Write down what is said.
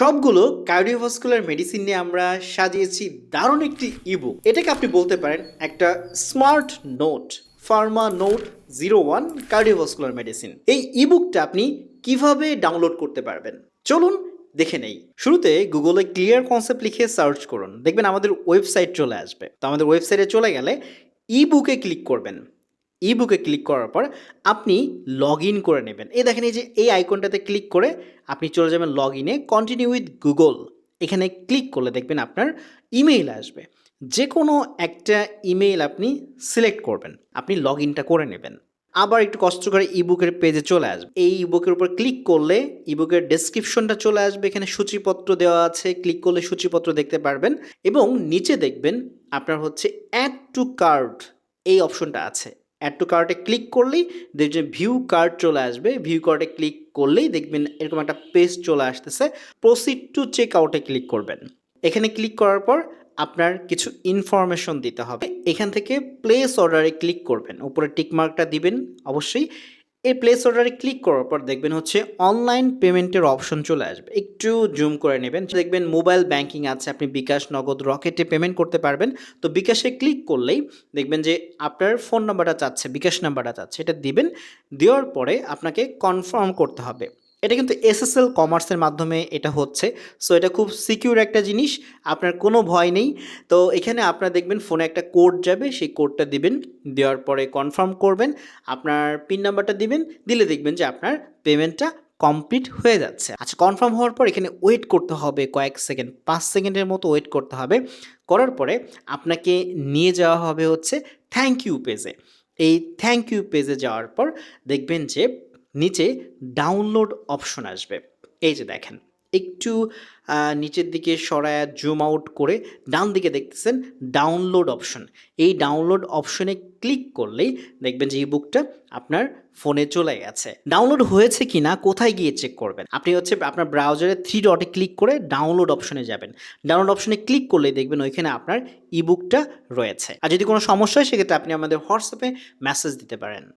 সবগুলো cardiovascular medicine নিয়ে আমরা সাজিয়েছি দারুণ একটি ইবুক এটাকে আপনি বলতে পারেন একটা smart note pharma note zero one cardiovascular medicine এই ইবুকটা আপনি কীভাবে ডাউনলোড করতে পারবেন? চলুন দেখে নেই। শুরুতে গুগলে ক্লিয়ার কনসেপ্ট লিখে সার্চ করুন। দেখবেন আমাদের ওয়েবসাইট চলে আসবে। তো আমাদের ওয়েবসাইটে চলে গেলে ই বুকে ক্লিক করবেন। ই বুকে ক্লিক করার পর আপনি লগ ইন করে নেবেন। এই দেখেন এই যে এই আইকনটাতে ক্লিক করে আপনি চলে যাবেন লগ ইনে কন্টিনিউ উইথ গুগল এখানে ক্লিক করলে দেখবেন আপনার ইমেইল আসবে। যে কোনো একটা ইমেইল আপনি সিলেক্ট করবেন, আপনি লগ ইনটা করে নেবেন। আবার একটু কষ্ট করে ইবুকের পেজে চলে আসবে। এই ইবুকের উপর ক্লিক করলে ইবুকের ডেসক্রিপশনটা চলে আসবে। এখানে সূচিপত্র দেওয়া আছে ক্লিক করলে সূচিপত্র দেখতে পারবেন। এবং নিচে দেখবেন আপনার হচ্ছে অ্যাড টু কার্ড এই অপশনটা আছে। অ্যাড টু কার্টে ক্লিক করলেই দেখবেন ভিউ কার্ড চলে আসবে। ভিউ কার্টে ক্লিক করলেই দেখবেন এরকম একটা পেজ চলে আসতেছে। প্রসিড টু চেক আউটে ক্লিক করবেন। এখানে ক্লিক করার পর আপনার কিছু ইনফরমেশন দিতে হবে। এখান থেকে প্লেস অর্ডারে ক্লিক করবেন। উপরে টিকমার্কটা দিবেন। অবশ্যই এই প্লেস অর্ডারে ক্লিক করার পর দেখবেন হচ্ছে অনলাইন পেমেন্টের অপশন চলে আসবে। একটু জুম করে নেবেন। দেখবেন মোবাইল ব্যাংকিং আছে, আপনি বিকাশ নগদ রকেটে পেমেন্ট করতে পারবেন। তো বিকাশে ক্লিক করলেই দেখবেন যে আপনার ফোন নাম্বারটা চাচ্ছে, বিকাশ নাম্বারটা চাচ্ছে, এটা দিবেন। দেওয়ার পরে আপনাকে কনফার্ম করতে হবে। এটা কিন্তু এসএসএল কমার্সের মাধ্যমে এটা হচ্ছে। সো এটা খুব সিকিউর একটা জিনিস, আপনার কোনো ভয় নেই। তো, এখানে আপনার দেখবেন ফোনে একটা কোড যাবে, সেই কোডটা দিবেন, দেওয়ার পরে কনফার্ম করবেন, আপনার পিন নাম্বারটা দিবেন, দিলে দেখবেন যে আপনার পেমেন্টটা কমপ্লিট হয়ে যাচ্ছে। আচ্ছা কনফার্ম হওয়ার পর এখানে ওয়েট করতে হবে কয়েক সেকেন্ড পাঁচ সেকেন্ডের মতো ওয়েট করতে হবে। করার পরে আপনাকে নিয়ে যাওয়া হবে হচ্ছে থ্যাংক ইউ পেজে এই থ্যাংক ইউ পেজে যাওয়ার পর দেখবেন যে নিচে ডাউনলোড অপশন আসবে। এই যে দেখেন, একটু নিচের দিকে সরায়া জুম আউট করে ডান দিকে দেখতেছেন ডাউনলোড অপশন এই ডাউনলোড অপশনে ক্লিক করলেই দেখবেন যে এই বুকটা আপনার ফোনে চলে গেছে। ডাউনলোড হয়েছে কি না, কোথায় গিয়ে চেক করবেন? আপনি হচ্ছে আপনার ব্রাউজারে থ্রি ডটে ক্লিক করে ডাউনলোড অপশনে যাবেন। ডাউনলোড অপশনে ক্লিক করলেই দেখবেন ওইখানে আপনার ইবুকটা রয়েছে। আর যদি কোনো সমস্যা হয়, সেক্ষেত্রে আপনি আমাদের হোয়াটসঅ্যাপে মেসেজ দিতে পারেন।